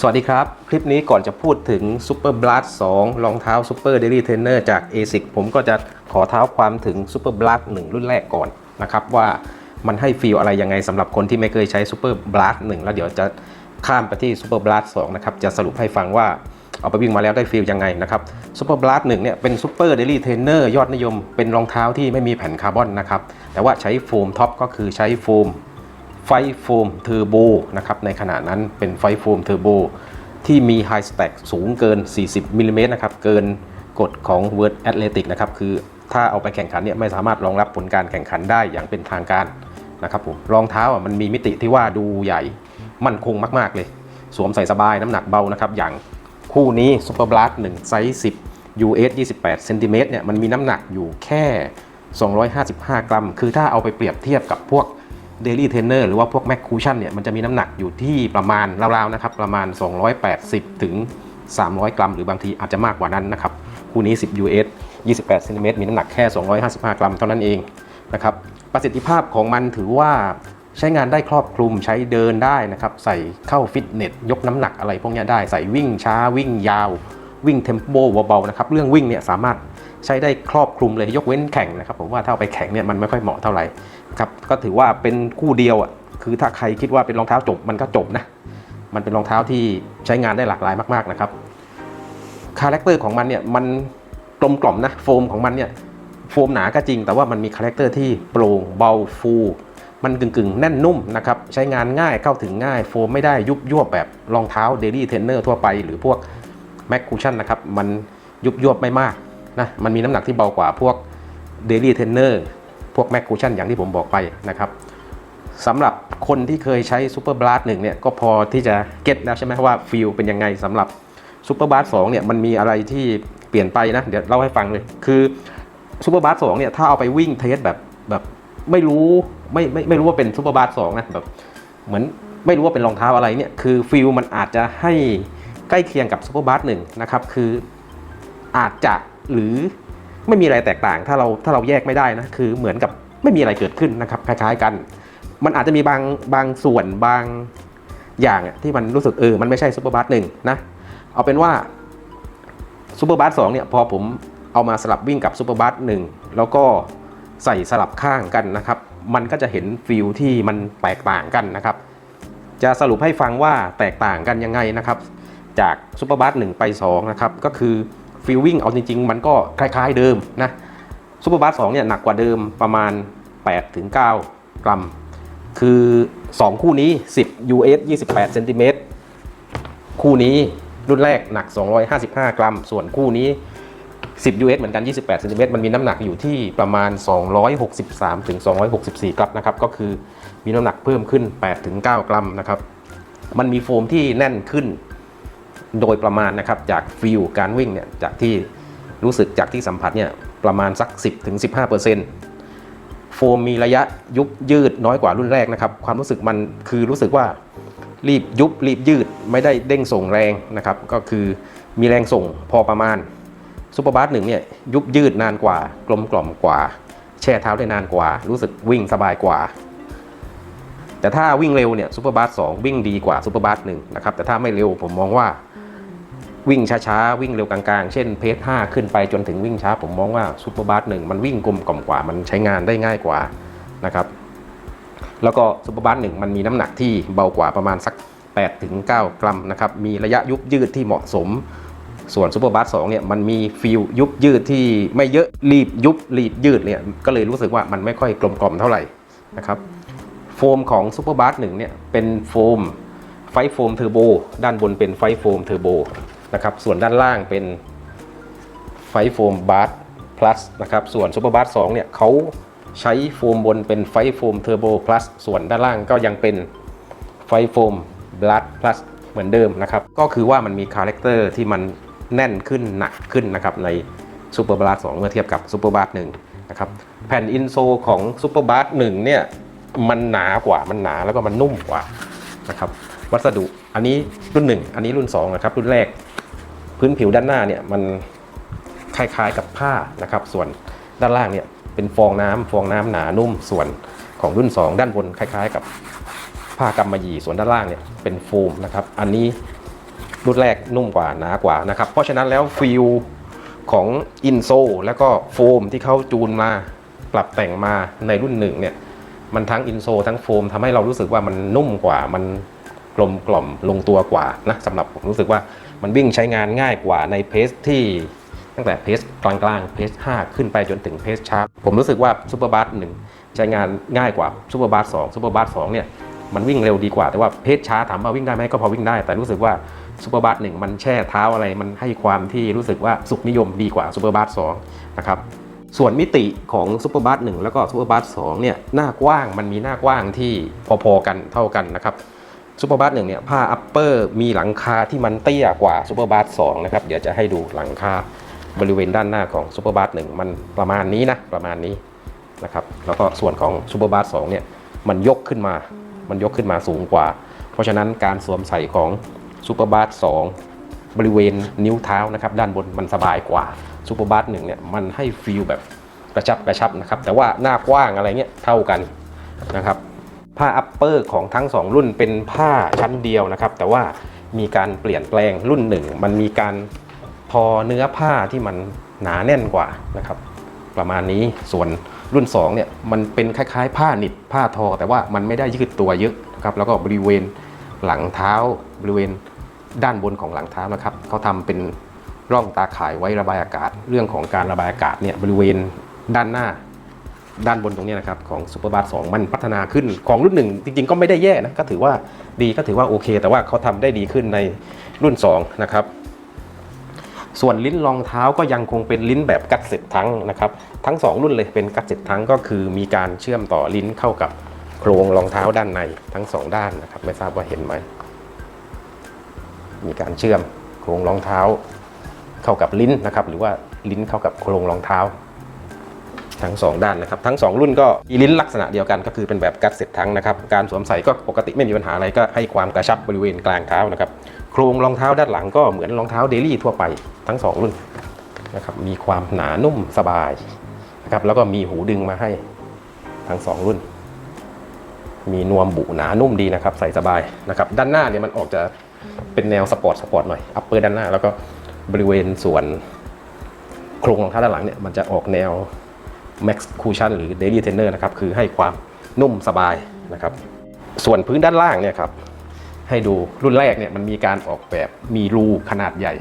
สวัสดีครับ คลิปนี้ก่อนจะพูดถึง Super Blast 2 รองเท้า Super Daily Trainer จาก ASIC ผมก็จะขอเท้าความถึง Super Blast 1 รุ่นแรกก่อนนะครับว่ามันให้ฟีลอะไรยังไงสำหรับคนที่ไม่เคยใช้ Super Blast 1 แล้วเดี๋ยวจะข้ามไปที่ Super Blast 2 นะครับ จะสรุปให้ฟังว่าเอาไปวิ่งมาแล้วได้ฟีลยังไงนะครับ Super Blast 1 เนี่ยเป็น Super Daily Trainer ยอดนิยม เป็นรองเท้าที่ไม่มีแผ่นคาร์บอนนะครับ แต่ว่าใช้โฟมท็อปก็คือใช้โฟม ไฟโฟมเทอร์โบนะครับในขณะนั้นเป็นไฟโฟมเทอร์โบที่มีไฮส t ต็กสูงเกิน 40มิลลิเมตรนะครับเกินกฎของ World Athletic นะครับคือถ้าเอาไปแข่งขันเนี่ยไม่สามารถรองรับผลการแข่งขันได้อย่างเป็นทางการนะครับผมรองเท้าอะมันมีมิติที่ว่าดูใหญ่มั่นคงมาก ๆ เลย สวมใส่สบายน้ำหนักเบานะครับ อย่างคู่นี้ Super Blast 1ไซส์10 US 28เซนติเมตรเนี่ยมันมีน้ำหนักอยู่แค่ 255 กรัม คือถ้าเอาไปเปรียบเทียบกับพวก Daily Trainer หรือว่าพวก Mac Cushion เนี่ยมันจะมีน้ำหนักอยู่ที่ประมาณราวๆนะครับประมาณ 280 ถึง 300 กรัม หรือบางทีอาจจะมากกว่านั้นนะครับคู่นี้ 10 US 28เซนติเมตรมีน้ำหนักแค่ 255 กรัมเท่านั้นเองนะครับประสิทธิภาพของมันถือว่าใช้งานได้ครอบคลุมใช้เดินได้นะครับใส่เข้าฟิตเนสยกน้ำหนักอะไรพวกนี้ได้ใส่วิ่งช้าวิ่งยาววิ่งเทมโปเบาๆนะครับเรื่องวิ่งเนี่ยสามารถ ใช้ได้ครอบคลุมเลยยกเว้นแข่งนะครับผมว่าถ้าเอาไปแข่งเนี่ยมันไม่ค่อยเหมาะเท่าไหร่ครับก็ถือว่าเป็นคู่เดียวอะคือถ้าใครคิดว่าเป็นรองเท้าจบมันก็จบนะมันเป็นรองเท้าที่ใช้งานได้หลากหลายมาก ๆนะครับคาแรคเตอร์ของมันเนี่ยมันกลมกล่อมนะโฟมของมันเนี่ยโฟมหนาก็จริง แต่ว่ามันมีคาแรคเตอร์ที่โปร่งเบาฟูมันกึ่งๆ แน่นนุ่มนะครับใช้งานง่ายเข้าถึงง่าย โฟมไม่ได้ยุบยวบแบบรองเท้าเดลี่เทนเนอร์ทั่วไป หรือพวกแม c คูชั่นนะครับมันยุบยวบไม่มาก นะมันมีน้ำหนักที่เบากว่าพวกเดลี่เทนเนอร์พวกแม c คูชั่นอย่างที่ผมบอกไปนะครับสำหรับคนที่เคยใช้ Super Blast 1เนี่ยก็พอที่จะเก็ตแล้วใช่ไหมว่าฟิลเป็นยังไงสำหรับ Super Blast 2เนี่ยมันมีอะไรที่เปลี่ยนไปนะเดี๋ยวเล่าให้ฟังเลย คือ Super Blast 2เนี่ยถ้าเอาไปวิ่งเทสแบบแบบไม่รู้ไม่ไม่ไม่รู้ว่าเป็น Super Blast 2นะแบบเหมือนไม่รู้ว่าเป็นรองเท้าอะไรเนี่ยคือฟิลมันอาจจะให้ใกล้เคียงกับ Super Blast 1นะครับคืออาจจะ หรือไม่มีอะไรแตกต่างถ้าเราถ้าเราแยกไม่ได้นะคือเหมือนกับไม่มีอะไรเกิดขึ้นนะครับคล้ายๆกัน มันอาจจะมีบางบางส่วนบางอย่างที่มันรู้สึกเออมันไม่ใช่ Super Blast 1นะเอาเป็นว่าซูเปอร์บัสสเนี่ยพอผมเอามาสลับวิ่งกับซูเปอร์บัสหนึ่งแล้วก็ใส่สลับข้างกันนะครับ มันก็จะเห็นฟิลที่มันแตกต่างกันนะครับ จะสรุปให้ฟังว่าแตกต่างกันยังไงนะครับ จากซูเปอร์บัสหนึ่งไป2นะครับก็คือ ฟิลวิ่งเอาจริง ๆ มันก็คล้าย ๆเดิมนะซูเปอร์บัสสเนี่ยหนักกว่าเดิมประมาณ 8-9 กรัม คือ 2 คู่นี้ 10 US 28เซนติเมตรคู่นี้รุ่นแรกหนัก 255 กรัม ส่วนคู่นี้ 10 US เหมือนกัน 28เซนติเมตรมันมีน้ำหนักอยู่ที่ประมาณ 263ถึง264 กรัมนะครับ ก็คือมีน้ำหนักเพิ่มขึ้น8ถึง9กรัมนะครับ มันมีโฟมที่แน่นขึ้น โดยประมาณนะครับจากฟิลการวิ่งเนี่ยจากที่รู้สึกจากที่สัมผัสเนี่ยประมาณสัก 10ถึง15เปอร์เซ็นต์โฟมมีระยะยุบยืดน้อยกว่ารุ่นแรกนะครับ ความรู้สึกมันคือรู้สึกว่ารีบยุบรีบยืดไม่ได้เด้งส่งแรงนะครับ ก็คือมีแรงส่งพอประมาณซูเปอร์บาสหนึ่งเนี่ยยุบยืดนานกว่ากลมกล่อมกว่า แช่เท้าได้นานกว่า รู้สึกวิ่งสบายกว่า แต่ถ้าวิ่งเร็วเนี่ยซูเปอร์บาสสองวิ่งดีกว่าซูเปอร์บาสหนึ่งนะครับแต่ถ้าไม่เร็วผมมองว่า วิ่งช้าๆ วิ่งเร็วกลางๆ เช่นเพจ5ขึ้นไปจนถึงวิ่งช้า ผมมองว่าซูเปอร์บาสหนึ่งมันวิ่งกลมกล่อมกว่า มันใช้งานได้ง่ายกว่านะครับ แล้วก็ซูเปอร์บาสหนึ่งมันมีน้ำหนักที่เบากว่าประมาณสัก8ถึง9กรัมนะครับ มีระยะยุบยืดที่เหมาะสม ส่วนซูเปอร์บาสสองเนี่ยมันมีฟิลยุบยืดที่ไม่เยอะรีบยุบรีบยืดเนี่ยก็เลยรู้สึกว่ามันไม่ค่อยกลมกล่อมเท่าไหร่นะครับโฟมของซูเปอร์บาสหนึ่งเนี่ยเป็นโฟมไฟโฟมเทอร์โบด้านบนเป็นไฟโฟมเทอร์โบ นะครับส่วนด้านล่างเป็นไฟโฟมบาร์พลัสนะครับส่วนซูเปอร์บาสสองเนี่ยเขาใช้โฟมบนเป็นไฟโฟมเทอร์โบพลัสส่วนด้านล่างก็ยังเป็นไฟโฟมบลัดพลัสเหมือนเดิมนะครับก็คือว่ามันมีคาแรคเตอร์ที่มันแน่นขึ้นหนักขึ้นนะครับในซูเปอร์บาสสองเมื่อเทียบกับซูเปอร์บาสหนึ่งนะครับแผ่นอินโซของซูเปอร์บาสหนึ่งเนี่ยมันหนากว่ามันหนาแล้วก็มันนุ่มกว่านะครับวัสดุอันนี้รุ่น 1 อันนี้รุ่น 2 นะครับ รุ่นแรก พื้นผิวด้านหน้าเนี่ยมันคล้ายๆกับผ้านะครับ ส่วนด้านล่างเนี่ยเป็นฟองน้ำฟองน้ำหนานุ่มส่วนของรุ่น 2 ด้านบนคล้าย ๆ กับผ้ากำมะหยี่ส่วนด้านล่างเนี่ยเป็นโฟมนะครับ อันนี้รุ่นแรกนุ่มกว่าหนากว่านะครับ เพราะฉะนั้นแล้วฟิลของอินโซแล้วก็โฟมที่เขาจูนมาปรับแต่งมาในรุ่นหนึ่งเนี่ยมันทั้งอินโซทั้งโฟมทำให้เรารู้สึกว่ามันนุ่มกว่ามัน กลมกล่อมลงตัวกว่านะสำหรับผมรู้สึกว่ามันวิ่งใช้งานง่ายกว่าในเพสที่ตั้งแต่เพสกลางๆเพส5ขึ้นไปจนถึงเพสชาร์ปผมรู้สึกว่าซูเปอร์บัสหนึ่งใช้งานง่ายกว่าซูเปอร์บัสสองซูเปอร์บัสสองเนี่ยมันวิ่งเร็วดีกว่า แต่ว่าเพสช้าถามว่าวิ่งได้ไหมก็พอวิ่งได้ แต่รู้สึกว่าซูเปอร์บัสหนึ่งมันแช่เท้าอะไรมันให้ความที่รู้สึกว่าสุขนิยมดีกว่าซูเปอร์บัสสองนะครับส่วนมิติของซูเปอร์บัสหนึ่งแล้วก็ซูเปอร์บัสสองเนี่ยหน้ากว้างมันมีหน้ากว้างที่พอๆกันเท่ากันนะครับ ซูเปอร์บัสหนึ่งเนี่ยผ้าอัปเปอร์มีหลังคาที่มันเตี้ยกว่าซูเปอร์บัสสองนะครับเดี๋ยวจะให้ดูหลังคาบริเวณด้านหน้าของซูเปอร์บัสหนึ่งมันประมาณนี้นะประมาณนี้นะครับแล้วก็ส่วนของซูเปอร์บัสสองเนี่ยมันยกขึ้นมา มันยกขึ้นมาสูงกว่า เพราะฉะนั้นการสวมใส่ของซูเปอร์บัสสองบริเวณนิ้วเท้านะครับด้านบนมันสบายกว่าซูเปอร์บัสหนึ่งเนี่ยมันให้ฟีลแบบกระชับกระชับนะครับแต่ว่าหน้ากว้างอะไรเงี้ยเท่ากันนะครับ ผ้าอัปเปอร์ของทั้ง 2 รุ่นเป็นผ้าชั้นเดียวนะครับ แต่ว่ามีการเปลี่ยนแปลงรุ่นหนึ่งมันมีการทอเนื้อผ้าที่มันหนาแน่นกว่านะครับ ประมาณนี้ส่วนรุ่น2เนี่ยมันเป็นคล้ายๆ ผ้าหนิบผ้าทอ แต่ว่ามันไม่ได้ยืดตัวเยอะนะครับแล้วก็บริเวณหลังเท้าบริเวณด้านบนของหลังเท้านะครับเขาทำเป็นร่องตาข่ายไว้ระบายอากาศ เรื่องของการระบายอากาศเนี่ยบริเวณด้านหน้า ด้านบนตรงนี้นะครับของซูเปอร์บัส2มันพัฒนาขึ้นของรุ่นหนึ่งจริง ๆ ก็ไม่ได้แย่นะก็ถือว่าดีก็ถือว่าโอเค แต่ว่าเขาทำได้ดีขึ้นในรุ่น 2 นะครับ ส่วนลิ้นรองเท้าก็ยังคงเป็นลิ้นแบบกัดเสร็จทั้งนะครับ ทั้ง 2 รุ่นเลยเป็นกัดเสร็จทั้งก็คือมีการเชื่อมต่อลิ้นเข้ากับโครงรองเท้าด้านในทั้ง 2 ด้านนะครับ ไม่ทราบว่าเห็นไหมมีการเชื่อมโครงรองเท้า เข้ากับลิ้นนะครับ หรือว่าลิ้นเข้ากับโครงรองเท้า ทั้ง 2 ด้านนะครับ ทั้ง 2 รุ่นก็มีลิ้นลักษณะเดียวกันก็คือเป็นแบบกัดเสร็จทั้งนะครับ การสวมใส่ก็ปกติไม่มีปัญหาอะไรก็ให้ความกระชับบริเวณกลางเท้านะครับ โครงรองเท้าด้านหลังก็เหมือนรองเท้าเดลี่ทั่วไปทั้ง 2 รุ่นนะครับ มีความหนานุ่มสบายนะครับแล้วก็มีหูดึงมาให้ทั้ง 2 รุ่น มีนวมบุหนานุ่มดีนะครับ ใส่สบายนะครับ ด้านหน้าเนี่ยมันออกจะเป็นแนวสปอร์ตสปอร์ตหน่อย อัปเปอร์ด้านหน้า แล้วก็บริเวณส่วนโครงรองเท้าด้านหลังเนี่ยมันจะออกแนว Max Cushion หรือ Daily Trainer นะครับคือให้ความนุ่มสบายนะครับส่วนพื้นด้านล่างเนี่ยครับให้ดูรุ่นแรกเนี่ยมันมีการออกแบบมีรูขนาดใหญ่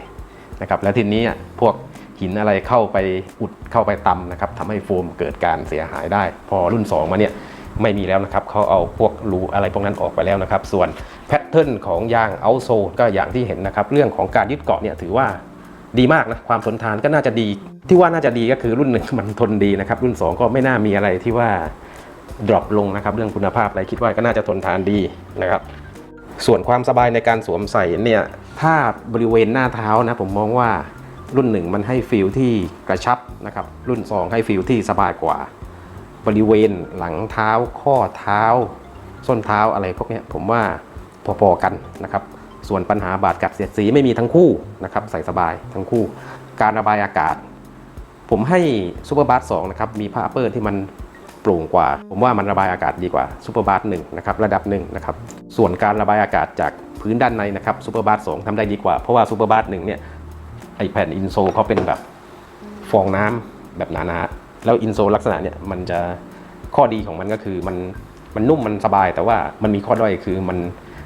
นะครับแล้วทีนี้พวกหินอะไรเข้าไปอุดเข้าไปตำนะครับทำให้โฟมเกิดการเสียหายได้ พอรุ่น 2 มาเนี่ยไม่มีแล้วนะครับเขาเอาพวกรูอะไรพวกนั้นออกไปแล้วนะครับ ส่วนแพทเทิร์นของยางเอาโซก็อย่างที่เห็นนะครับ เรื่องของการยึดเกาะเนี่ยถือว่า ดีมากนะความทนทานก็น่าจะดี ที่ว่าน่าจะดีก็คือรุ่นหนึ่งมันทนดีนะครับ รุ่น 2 ก็ไม่น่ามีอะไรที่ว่าดรอปลงนะครับ เรื่องคุณภาพอะไรคิดว่าก็น่าจะทนทานดีนะครับ ส่วนความสบายในการสวมใส่เนี่ยถ้าบริเวณหน้าเท้านะผมมองว่ารุ่นหนึ่งมันให้ฟีลที่กระชับนะครับ รุ่น 2 ให้ฟีลที่สบายกว่า บริเวณหลังเท้าข้อเท้า ส้นเท้าอะไรพวกนี้ผมว่าพอๆกันนะครับ ส่วนปัญหาบาดกัดเสียดสีไม่มีทั้งคู่นะครับใส่สบายทั้งคู่ การระบายอากาศ ผมให้ซูเปอร์บัสสองนะครับมีผ้าอัปเปอร์ที่มันโปร่งกว่า ผมว่ามันระบายอากาศดีกว่าซูเปอร์บัสหนึ่งนะครับระดับหนึ่งนะครับส่วนการระบายอากาศจากพื้นด้านในนะครับซูเปอร์บัสสองทำได้ดีกว่า เพราะว่าซูเปอร์บัสหนึ่งเนี่ยไอแผ่นอินโซเขาเป็นแบบฟองน้ำแบบหนาๆแล้วอินโซลักษณะเนี่ยมันจะข้อดีของมันก็คือมันมันนุ่มมันสบายแต่ว่ามันมีข้อด้อยคือมัน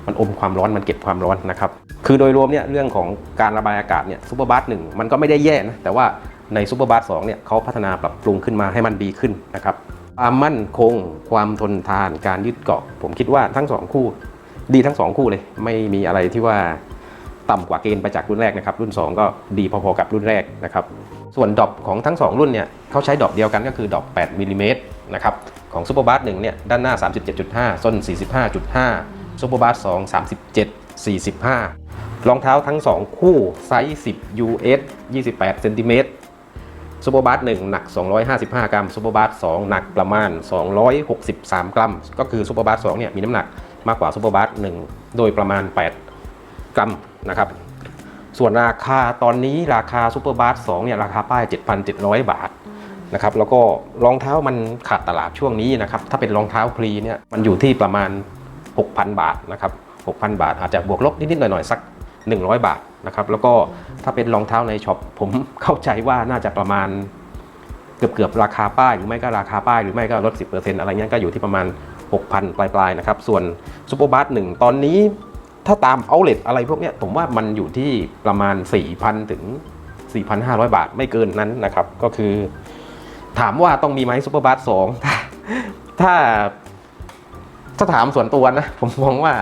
มันอมความร้อนมันเก็บความร้อนนะครับคือโดยรวมเนี่ยเรื่องของการระบายอากาศเนี่ยซูเปอร์บัสหนึ่งมันก็ไม่ได้แย่นะแต่ว่าในซูเปอร์บัสสองเนี่ยเขาพัฒนาปรับปรุงขึ้นมาให้มันดีขึ้นนะครับความมั่นคง ความทนทานการยึดเกาะ ผมคิดว่าทั้งสองคู่ ดีทั้งสองคู่เลย ไม่มีอะไรที่ว่าต่ำกว่าเกณฑ์ไปจากรุ่นแรกนะครับ รุ่น 2 ก็ดีพอๆกับรุ่นแรกนะครับส่วนดอปของทั้ง 2 รุ่นเนี่ยเขาใช้ดอปเดียวกันก็คือดอป8มิลลิเมตรนะครับของซูเปอร์บัสหนึ่งเนี่ยด้านหน้า 37.5ส้น45.5 ซูเปอร์บัส2 37 45 รองเท้าทั้ง 2 คู่ไซส์10 US 28เซนติเมตรซูเปอร์บัส1หนัก 255 กรัมซูเปอร์บัส2หนักประมาณ 263 กรัม ก็คือซูเปอร์บัส2เนี่ยมีน้ำหนักมากกว่าซูเปอร์บัส1โดยประมาณ 8 กรัมนะครับ ส่วนราคาตอนนี้ราคาซูเปอร์บัส2เนี่ยราคาป้าย 7,700 บาทนะครับแล้วก็รองเท้ามันขาดตลาดช่วงนี้นะครับ ถ้าเป็นรองเท้าพรีเนี่ยมันอยู่ที่ประมาณ 6,000 บาทนะครับ6,000 บาท อาจจะบวกลบนิดๆหน่อยๆสัก 100 บาทนะครับแล้วก็ถ้าเป็นรองเท้าในช็อปผมเข้าใจว่าน่าจะประมาณเกือบเกือบๆราคาป้ายหรือไม่ก็ราคาป้ายหรือไม่ก็ลด 10%อะไรเงี้ยก็อยู่ที่ประมาณ 6,000 ปลายๆนะครับส่วนซูเปอร์บัสหนึ่งตอนนี้ถ้าตามเอาเล t อะไรพวกเนี้ยผมว่ามันอยู่ที่ประมาณ 4,000 ถึง 4,500 บาทไม่เกินนั้นนะครับ ก็คือ ถามว่าต้องมีไหมซูเปอร์บัสสองถ้า ถ้าถามส่วนตัวนะผมมองว่า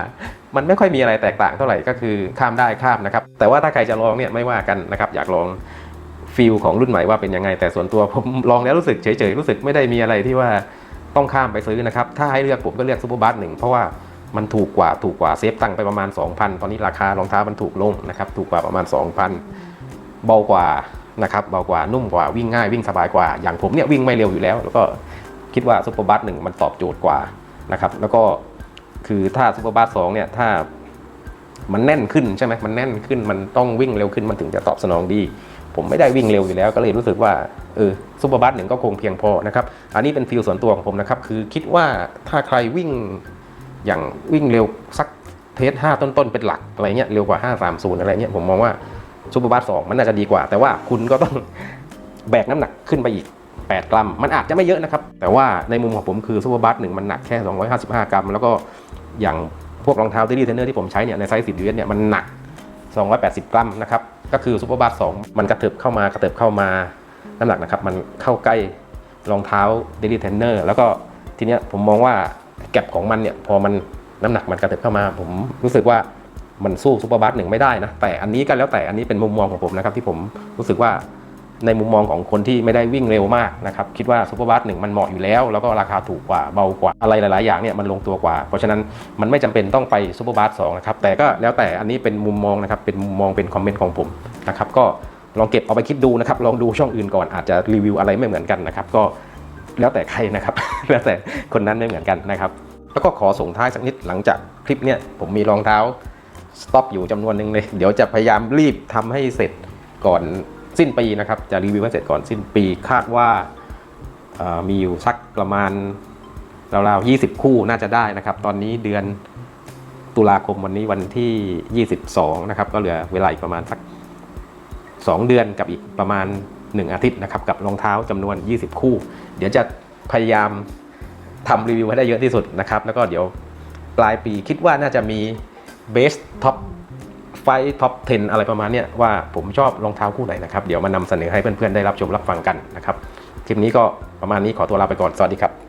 มันไม่ค่อยมีอะไรแตกต่างเท่าไหร่ก็คือข้ามได้ข้ามนะครับ แต่ว่าถ้าใครจะลองเนี่ยไม่ว่ากันนะครับ อยากลองฟีลของรุ่นใหม่ว่าเป็นยังไง แต่ส่วนตัวผมลองแล้วรู้สึกเฉยๆรู้สึกไม่ได้มีอะไรที่ว่าต้องข้ามไปซื้อนะครับ ถ้าให้เลือกผมก็เลือกซูเปอร์บัสหนึ่งเพราะว่ามันถูกกว่าถูกกว่าเซฟตังไปประมาณ 2,000 ตอนนี้ราคารองเท้ามันถูกลงนะครับ ถูกกว่าประมาณ 2,000 เบากว่านะครับเบากว่านุ่มกว่าวิ่งง่ายวิ่งสบายกว่าอย่างผมเนี่ยวิ่งไม่เร็วอยู่แล้ว แล้วก็คิดว่าซูเปอร์บัสหนึ่งมันตอบโจทย์กว่า นะครับ แล้วก็คือถ้าซูเปอร์บัสสองเนี่ยถ้ามันแน่นขึ้นใช่ไหมมันแน่นขึ้นมันต้องวิ่งเร็วขึ้นมันถึงจะตอบสนองดี ผมไม่ได้วิ่งเร็วอยู่แล้ว ก็เลยรู้สึกว่าเออซูเปอร์บัสหนึ่งก็คงเพียงพอนะครับอันนี้เป็นฟิลส่วนตัวของผมนะครับ คือคิดว่าถ้าใครวิ่งอย่างวิ่งเร็วสักเทส5ต้นๆ เป็นหลักอะไรเงี้ยเร็วกว่า 530 อะไรเงี้ยผมมองว่าซูเปอร์บัสสองมันน่าจะดีกว่า แต่ว่าคุณก็ต้องแบกน้ำหนักขึ้นไปอีก 8 กรัม มันอาจจะไม่เยอะนะครับ แต่ว่าในมุมของผมคือซูเปอร์บัสหนึ่งมันหนักแค่ 255 กรัม แล้วก็อย่างพวกรองเท้าเทดดี้เทนเนอร์ที่ผมใช้เนี่ยในไซส์ 10 US เนี่ยมันหนัก 280 กรัมนะครับ ก็คือซูเปอร์บัส2มันกระเถิบเข้ามากระเถิบเข้ามาน้ำหนักนะครับ มันเข้าใกล้รองเท้าเดลี่เทนเนอร์แล้วก็ทีเนี้ยผมมองว่าแก็บของมันเนี่ยพอมันน้ำหนักมันกระเถิบเข้ามา ผมรู้สึกว่ามันสู้ซูเปอร์บัสหนึ่งไม่ได้นะแต่อันนี้ก็แล้วแต่อันนี้เป็นมุมมองของผมนะครับที่ผมรู้สึกว่า ในมุมมองของคนที่ไม่ได้วิ่งเร็วมากนะครับคิดว่าซูเปอร์บัสหนึ่งมันเหมาะอยู่แล้ว แล้วก็ราคาถูกกว่าเบากว่าอะไรหลาย ๆ อย่างเนี่ยมันลงตัวกว่า เพราะฉะนั้นมันไม่จำเป็นต้องไปซูเปอร์บัสสองนะครับแต่ก็แล้วแต่อันนี้เป็นมุมมองนะครับเป็นมุมมองเป็นคอมเมนต์ของผมนะครับก็ลองเก็บเอาไปคิดดูนะครับลองดูช่องอื่นก่อนอาจจะรีวิวอะไรไม่เหมือนกันนะครับก็แล้วแต่ใครนะครับแล้วแต่คนนั้นไม่เหมือนกันนะครับแล้วก็ขอส่งท้ายสักนิดหลังจากคลิปเนี่ยผมมีรองเท้าสต็อกอยู่จำนวนหนึ่งเลย เดี๋ยวจะพยายามรีบทำให้เสร็จก่อน สิ้นปีนะครับ จะรีวิวให้เสร็จก่อนสิ้นปีคาดว่ามีอยู่สักประมาณราวๆ20 คู่น่าจะได้นะครับ ตอนนี้เดือนตุลาคมวันนี้วันที่ 22 นะครับ ก็เหลือเวลาอีกประมาณสัก 2 เดือนกับอีกประมาณ 1 อาทิตย์นะครับ กับรองเท้าจำนวน 20 คู่ เดี๋ยวจะพยายามทำรีวิวให้ได้เยอะที่สุดนะครับ แล้วก็เดี๋ยวปลายปีคิดว่าน่าจะมีเบสท็อป ไฟท็อป 10 อะไรประมาณเนี้ยว่าผมชอบรองเท้าคู่ไหนนะครับ เดี๋ยวมานำเสนอให้เพื่อนๆได้รับชมรับฟังกันนะครับ คลิปนี้ก็ประมาณนี้ขอตัวลาไปก่อน สวัสดีครับ